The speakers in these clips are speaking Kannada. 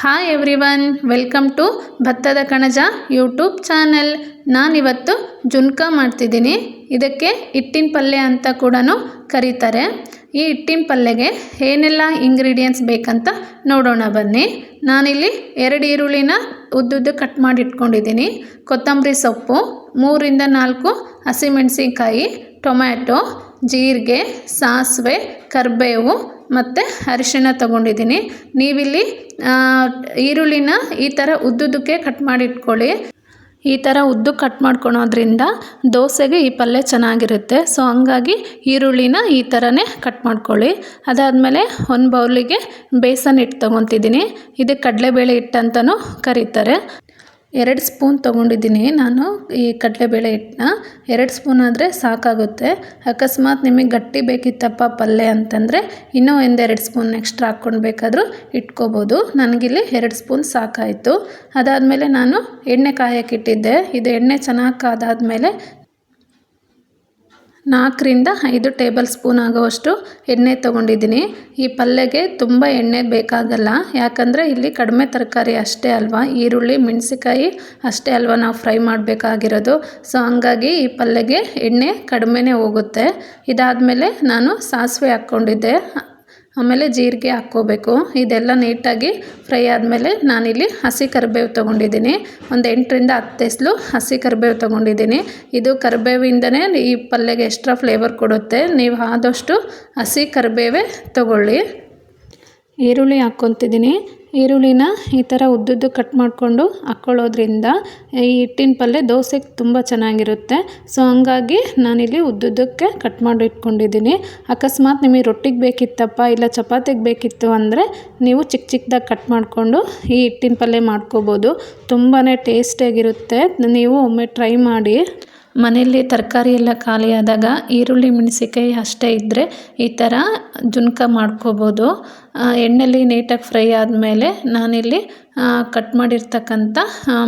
ಹಾಯ್ ಎವ್ರಿವನ್ ವೆಲ್ಕಮ್ ಟು ಭತ್ತದ ಕಣಜ ಯೂಟ್ಯೂಬ್ ಚಾನೆಲ್ ನಾನಿವತ್ತು ಜುನ್ಕ ಮಾಡ್ತಿದ್ದೀನಿ. ಇದಕ್ಕೆ ಹಿಟ್ಟಿನ ಪಲ್ಯ ಅಂತ ಕೂಡ ಕರೀತಾರೆ. ಈ ಹಿಟ್ಟಿನ ಪಲ್ಯಗೆ ಏನೆಲ್ಲ ಇಂಗ್ರೀಡಿಯೆಂಟ್ಸ್ ಬೇಕಂತ ನೋಡೋಣ ಬನ್ನಿ. ನಾನಿಲ್ಲಿ ಎರಡು ಈರುಳ್ಳಿನ ಉದ್ದುದ್ದು ಕಟ್ ಮಾಡಿ ಇಟ್ಕೊಂಡಿದ್ದೀನಿ ಕೊತ್ತಂಬರಿ ಸೊಪ್ಪು, ಮೂರಿಂದ ನಾಲ್ಕು ಹಸಿಮೆಣಸಿನ್ಕಾಯಿ, ಟೊಮ್ಯಾಟೊ ಜೀರಿಗೆ, ಸಾಸಿವೆ, ಕರಿಬೇವು ಮತ್ತು ಅರಿಶಿಣ ತೊಗೊಂಡಿದ್ದೀನಿ. ನೀವಿಲ್ಲಿ ಈರುಳ್ಳಿನ ಈ ಥರ ಉದ್ದುದಕ್ಕೆ ಕಟ್ ಮಾಡಿಟ್ಕೊಳ್ಳಿ. ಈ ಥರ ಉದ್ದು ಕಟ್ ಮಾಡ್ಕೊಳೋದ್ರಿಂದ ದೋಸೆಗೆ ಈ ಪಲ್ಯ ಚೆನ್ನಾಗಿರುತ್ತೆ. ಸೊ ಹಂಗಾಗಿ ಈರುಳ್ಳಿನ ಈ ಥರನೇ ಕಟ್ ಮಾಡ್ಕೊಳ್ಳಿ. ಅದಾದಮೇಲೆ ಒಂದು ಬೌಲಿಗೆ ಬೇಸನ್ ಹಿಟ್ಟು ತೊಗೊತಿದ್ದೀನಿ. ಇದು ಕಡಲೆಬೇಳೆ ಹಿಟ್ಟು ಅಂತಲೂ ಕರೀತಾರೆ. ಎರಡು ಸ್ಪೂನ್ ತೊಗೊಂಡಿದ್ದೀನಿ ನಾನು ಈ ಕಡಲೆಬೇಳೆ ಹಿಟ್ಟನ್ನ. ಎರಡು ಸ್ಪೂನ್ ಆದರೆ ಸಾಕಾಗುತ್ತೆ. ಅಕಸ್ಮಾತ್ ನಿಮಗೆ ಗಟ್ಟಿ ಬೇಕಿತ್ತಪ್ಪ ಪಲ್ಯ ಅಂತಂದರೆ ಇನ್ನೂ ಒಂದೆರಡು ಸ್ಪೂನ್ ಎಕ್ಸ್ಟ್ರಾ ಹಾಕ್ಕೊಂಡು ಬೇಕಾದರೂ ಇಟ್ಕೋಬೋದು. ನನಗಿಲ್ಲಿ ಎರಡು ಸ್ಪೂನ್ ಸಾಕಾಯಿತು. ಅದಾದಮೇಲೆ ನಾನು ಎಣ್ಣೆ ಕಾಯಕ್ಕಿಟ್ಟಿದ್ದೆ ಇದು ಎಣ್ಣೆ ಚೆನ್ನಾಗಿ ಕಾದಾದಮೇಲೆ ನಾಲ್ಕರಿಂದ ಐದು ಟೇಬಲ್ ಸ್ಪೂನ್ ಆಗುವಷ್ಟು ಎಣ್ಣೆ ತೊಗೊಂಡಿದ್ದೀನಿ. ಈ ಪಲ್ಯಗೆ ತುಂಬ ಎಣ್ಣೆ ಬೇಕಾಗಲ್ಲ, ಯಾಕಂದರೆ ಇಲ್ಲಿ ಕಡಿಮೆ ತರಕಾರಿ ಅಷ್ಟೇ ಅಲ್ವಾ? ಈರುಳ್ಳಿ ಮೆಣಸಿಕಾಯಿ ಅಷ್ಟೇ ಅಲ್ವಾ ನಾವು ಫ್ರೈ ಮಾಡಬೇಕಾಗಿರೋದು. ಸೊ ಹಂಗಾಗಿ ಈ ಪಲ್ಯಗೆ ಎಣ್ಣೆ ಕಡಿಮೆನೇ ಹೋಗುತ್ತೆ. ಇದಾದಮೇಲೆ ನಾನು ಸಾಸಿವೆ ಹಾಕ್ಕೊಂಡಿದ್ದೆ. ಆಮೇಲೆ ಜೀರಿಗೆ ಹಾಕ್ಕೋಬೇಕು. ಇದೆಲ್ಲ ನೀಟಾಗಿ ಫ್ರೈ ಆದಮೇಲೆ ನಾನಿಲ್ಲಿ ಹಸಿ ಕರಿಬೇವು ತೊಗೊಂಡಿದ್ದೀನಿ. ಒಂದು ಎಂಟರಿಂದ ಹತ್ತು ಎಸ್ಲು ಹಸಿ ಕರಿಬೇವು ತೊಗೊಂಡಿದ್ದೀನಿ. ಇದು ಕರಿಬೇವಿಂದನೇ ಈ ಪಲ್ಯಗೆ ಎಕ್ಸ್ಟ್ರಾ ಫ್ಲೇವರ್ ಕೊಡುತ್ತೆ. ನೀವು ಆದಷ್ಟು ಹಸಿ ಕರಿಬೇವೆ ತೊಗೊಳ್ಳಿ. ಈರುಳ್ಳಿ ಹಾಕ್ಕೊತಿದ್ದೀನಿ. ಈರುಳ್ಳಿನ ಈ ಥರ ಉದ್ದುದ್ದು ಕಟ್ ಮಾಡಿಕೊಂಡು ಹಾಕ್ಕೊಳ್ಳೋದ್ರಿಂದ ಈ ಹಿಟ್ಟಿನ ಪಲ್ಯ ದೋಸೆಗೆ ತುಂಬ ಚೆನ್ನಾಗಿರುತ್ತೆ. ಸೊ ಹಂಗಾಗಿ ನಾನಿಲ್ಲಿ ಉದ್ದುದ್ದಕ್ಕೆ ಕಟ್ ಮಾಡಿ ಇಟ್ಕೊಂಡಿದ್ದೀನಿ. ಅಕಸ್ಮಾತ್ ನಿಮಗೆ ರೊಟ್ಟಿಗೆ ಬೇಕಿತ್ತಪ್ಪ ಇಲ್ಲ ಚಪಾತಿಗೆ ಬೇಕಿತ್ತು ಅಂದರೆ ನೀವು ಚಿಕ್ಕ ಚಿಕ್ಕದಾಗಿ ಕಟ್ ಮಾಡಿಕೊಂಡು ಈ ಹಿಟ್ಟಿನ ಪಲ್ಯ ಮಾಡ್ಕೋಬೋದು. ತುಂಬಾ ಟೇಸ್ಟಿಯಾಗಿರುತ್ತೆ ನೀವು ಒಮ್ಮೆ ಟ್ರೈ ಮಾಡಿ ಮನೆಯಲ್ಲಿ ತರಕಾರಿ ಎಲ್ಲ ಖಾಲಿಯಾದಾಗ ಈರುಳ್ಳಿ ಮೆಣಸಿಕಾಯಿ ಅಷ್ಟೇ ಇದ್ದರೆ ಈ ಥರ ಜುನ್ಕ ಮಾಡ್ಕೋಬೋದು. ಎಣ್ಣೆಲಿ ನೀಟಾಗಿ ಫ್ರೈ ಆದಮೇಲೆ ನಾನಿಲ್ಲಿ ಕಟ್ ಮಾಡಿರ್ತಕ್ಕಂಥ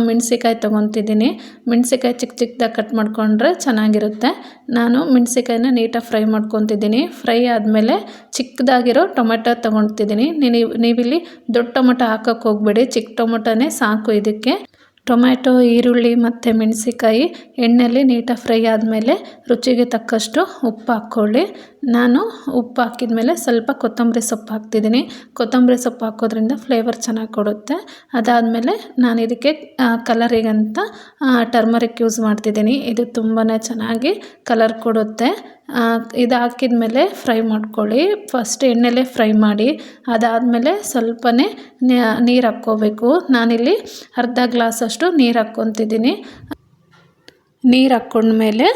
ಮೆಣಸಿಕಾಯಿ ತೊಗೊತಿದ್ದೀನಿ. ಮೆಣಸಿಕಾಯಿ ಚಿಕ್ಕ ಚಿಕ್ಕದಾಗಿ ಕಟ್ ಮಾಡಿಕೊಂಡ್ರೆ ಚೆನ್ನಾಗಿರುತ್ತೆ. ನಾನು ಮೆಣಸಿಕಾಯಿನ ನೀಟಾಗಿ ಫ್ರೈ ಮಾಡ್ಕೊತಿದ್ದೀನಿ. ಫ್ರೈ ಆದಮೇಲೆ ಚಿಕ್ಕದಾಗಿರೋ ಟೊಮೆಟೊ ತೊಗೊತಿದ್ದೀನಿ. ನೀವು, ನೀವಿಲ್ಲಿ ದೊಡ್ಡ ಟೊಮೆಟೊ ಹಾಕೋಕ್ಕೆ ಹೋಗಬೇಡಿ. ಚಿಕ್ಕ ಟೊಮೆಟೊನೇ ಸಾಕು ಇದಕ್ಕೆ. ಟೊಮ್ಯಾಟೊ, ಈರುಳ್ಳಿ ಮತ್ತು ಮೆಣಸಿಕಾಯಿ ಎಣ್ಣೆಯಲ್ಲಿ ನೀಟಾಗಿ ಫ್ರೈ ಆದಮೇಲೆ ರುಚಿಗೆ ತಕ್ಕಷ್ಟು ಉಪ್ಪು ಹಾಕ್ಕೊಳ್ಳಿ. ನಾನು ಉಪ್ಪು ಹಾಕಿದ ಮೇಲೆ ಸ್ವಲ್ಪ ಕೊತ್ತಂಬರಿ ಸೊಪ್ಪು ಹಾಕ್ತಿದ್ದೀನಿ. ಕೊತ್ತಂಬರಿ ಸೊಪ್ಪು ಹಾಕೋದ್ರಿಂದ ಫ್ಲೇವರ್ ಚೆನ್ನಾಗಿ ಕೊಡುತ್ತೆ. ಅದಾದಮೇಲೆ ನಾನು ಇದಕ್ಕೆ ಕಲರಿಗಂತ ಟರ್ಮರಿಕ್ ಯೂಸ್ ಮಾಡ್ತಿದ್ದೀನಿ. ಇದು ತುಂಬಾ ಚೆನ್ನಾಗಿ ಕಲರ್ ಕೊಡುತ್ತೆ. ಇದು ಹಾಕಿದ ಮೇಲೆ ಫ್ರೈ ಮಾಡ್ಕೊಳ್ಳಿ. ಫಸ್ಟ್ ಎಣ್ಣೆಲೇ ಫ್ರೈ ಮಾಡಿ, ಅದಾದಮೇಲೆ ಸ್ವಲ್ಪನೇ ನೀರು ಹಾಕ್ಕೋಬೇಕು. ನಾನಿಲ್ಲಿ ಅರ್ಧ ಗ್ಲಾಸಷ್ಟು ನೀರು ಹಾಕ್ಕೊತಿದ್ದೀನಿ. ನೀರು ಹಾಕ್ಕೊಂಡ್ಮೇಲೆ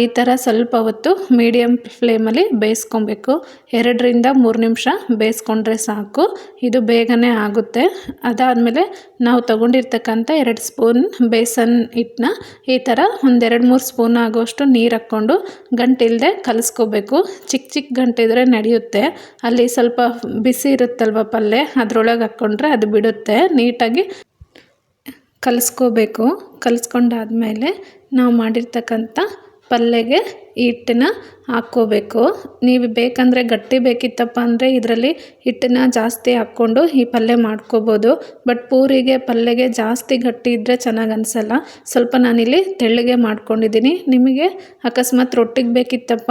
ಈ ಥರ ಸ್ವಲ್ಪ ಹೊತ್ತು ಮೀಡಿಯಮ್ ಫ್ಲೇಮಲ್ಲಿ ಬೇಯಿಸ್ಕೊಬೇಕು. ಎರಡರಿಂದ ಮೂರು ನಿಮಿಷ ಬೇಯಿಸ್ಕೊಂಡ್ರೆ ಸಾಕು. ಇದು ಬೇಗನೆ ಆಗುತ್ತೆ. ಅದಾದಮೇಲೆ ನಾವು ತೊಗೊಂಡಿರ್ತಕ್ಕಂಥ ಎರಡು ಸ್ಪೂನ್ ಬೇಸನ್ ಹಿಟ್ಟನ್ನ ಈ ಥರ ಒಂದೆರಡು ಮೂರು ಸ್ಪೂನ್ ಆಗೋಷ್ಟು ನೀರು ಹಾಕ್ಕೊಂಡು ಗಂಟಿಲ್ಲದೆ ಕಲಿಸ್ಕೋಬೇಕು. ಚಿಕ್ಕ ಚಿಕ್ಕ ಗಂಟಿದ್ರೆ ನಡೆಯುತ್ತೆ. ಅಲ್ಲಿ ಸ್ವಲ್ಪ ಬಿಸಿ ಇರುತ್ತಲ್ವ ಪಲ್ಯ ಅದರೊಳಗೆ ಹಾಕ್ಕೊಂಡ್ರೆ ಅದು ಬಿಡುತ್ತೆ. ನೀಟಾಗಿ ಕಲಿಸ್ಕೋಬೇಕು. ಕಲಿಸ್ಕೊಂಡಾದ್ಮೇಲೆ ನಾವು ಮಾಡಿರ್ತಕ್ಕಂಥ ಪಲ್ಯಗೆ ಹಿಟ್ಟನ್ನ ಹಾಕ್ಕೋಬೇಕು. ನೀವು ಬೇಕಂದರೆ ಗಟ್ಟಿ ಬೇಕಿತ್ತಪ್ಪ ಅಂದರೆ ಇದರಲ್ಲಿ ಹಿಟ್ಟನ್ನ ಜಾಸ್ತಿ ಹಾಕ್ಕೊಂಡು ಈ ಪಲ್ಯ ಮಾಡ್ಕೋಬೋದು. ಬಟ್ ಪೂರಿಗೆ ಪಲ್ಯಗೆ ಜಾಸ್ತಿ ಗಟ್ಟಿ ಇದ್ದರೆ ಚೆನ್ನಾಗಿ ಅನಿಸಲ್ಲ. ಸ್ವಲ್ಪ ನಾನಿಲ್ಲಿ ತೆಳ್ಳಗೆ ಮಾಡ್ಕೊಂಡಿದ್ದೀನಿ. ನಿಮಗೆ ಅಕಸ್ಮಾತ್ ರೊಟ್ಟಿಗೆ ಬೇಕಿತ್ತಪ್ಪ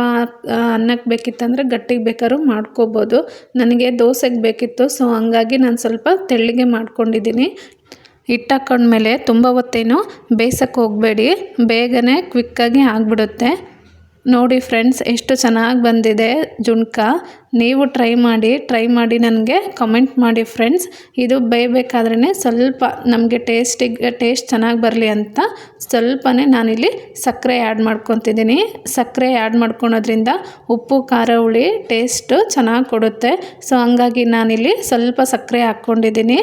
ಅನ್ನಕ್ಕೆ ಬೇಕಿತ್ತಂದರೆ ಗಟ್ಟಿಗೆ ಬೇಕಾದ್ರೂ ಮಾಡ್ಕೋಬೋದು. ನನಗೆ ದೋಸೆಗೆ ಬೇಕಿತ್ತು, ಸೊ ಹಂಗಾಗಿ ನಾನು ಸ್ವಲ್ಪ ತೆಳ್ಳಗೆ ಮಾಡ್ಕೊಂಡಿದ್ದೀನಿ. ಹಿಟ್ಟು ಹಾಕ್ಕೊಂಡ್ಮೇಲೆ ತುಂಬ ಹೊತ್ತೇನು ಬೇಯಿಸೋಕ್ಕೆ ಹೋಗಬೇಡಿ, ಬೇಗನೆ ಕ್ವಿಕ್ಕಾಗಿ ಆಗಿಬಿಡುತ್ತೆ. ನೋಡಿ ಫ್ರೆಂಡ್ಸ್, ಎಷ್ಟು ಚೆನ್ನಾಗಿ ಬಂದಿದೆ ಜುಣ್ಕ. ನೀವು ಟ್ರೈ ಮಾಡಿ ಟ್ರೈ ಮಾಡಿ ನನಗೆ ಕಮೆಂಟ್ ಮಾಡಿ ಫ್ರೆಂಡ್ಸ್. ಇದು ಬೇಯಬೇಕಾದ್ರೇ ಸ್ವಲ್ಪ ನಮಗೆ ಟೇಸ್ಟಿಗೆ, ಟೇಸ್ಟ್ ಚೆನ್ನಾಗಿ ಬರಲಿ ಅಂತ ಸ್ವಲ್ಪನೇ ನಾನಿಲ್ಲಿ ಸಕ್ಕರೆ ಆ್ಯಡ್ ಮಾಡ್ಕೊತಿದ್ದೀನಿ. ಸಕ್ಕರೆ ಆ್ಯಡ್ ಮಾಡ್ಕೊಳೋದ್ರಿಂದ ಉಪ್ಪು, ಖಾರ, ಹುಳಿ, ಟೇಸ್ಟು ಚೆನ್ನಾಗಿ ಕೊಡುತ್ತೆ. ಸೊ ಹಂಗಾಗಿ ನಾನಿಲ್ಲಿ ಸ್ವಲ್ಪ ಸಕ್ಕರೆ ಹಾಕ್ಕೊಂಡಿದ್ದೀನಿ.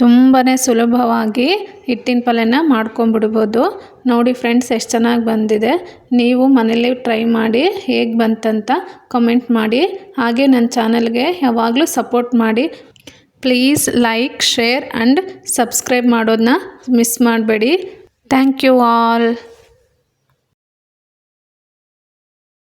ತುಂಬಾ ಸುಲಭವಾಗಿ ಹಿಟ್ಟಿನ ಪಲ್ಯನ ಮಾಡ್ಕೊಂಬಿಡ್ಬೋದು ನೋಡಿ ಫ್ರೆಂಡ್ಸ್, ಎಷ್ಟು ಚೆನ್ನಾಗಿ ಬಂದಿದೆ. ನೀವು ಮನೇಲಿ ಟ್ರೈ ಮಾಡಿ, ಹೇಗೆ ಬಂತಂತ ಕಮೆಂಟ್ ಮಾಡಿ. ಹಾಗೆ ನನ್ನ ಚಾನಲ್ಗೆ ಯಾವಾಗಲೂ ಸಪೋರ್ಟ್ ಮಾಡಿ. Please like, share and subscribe ಮಾಡೋದನ್ನ ಮಿಸ್ ಮಾಡಬೇಡಿ. Thank you all.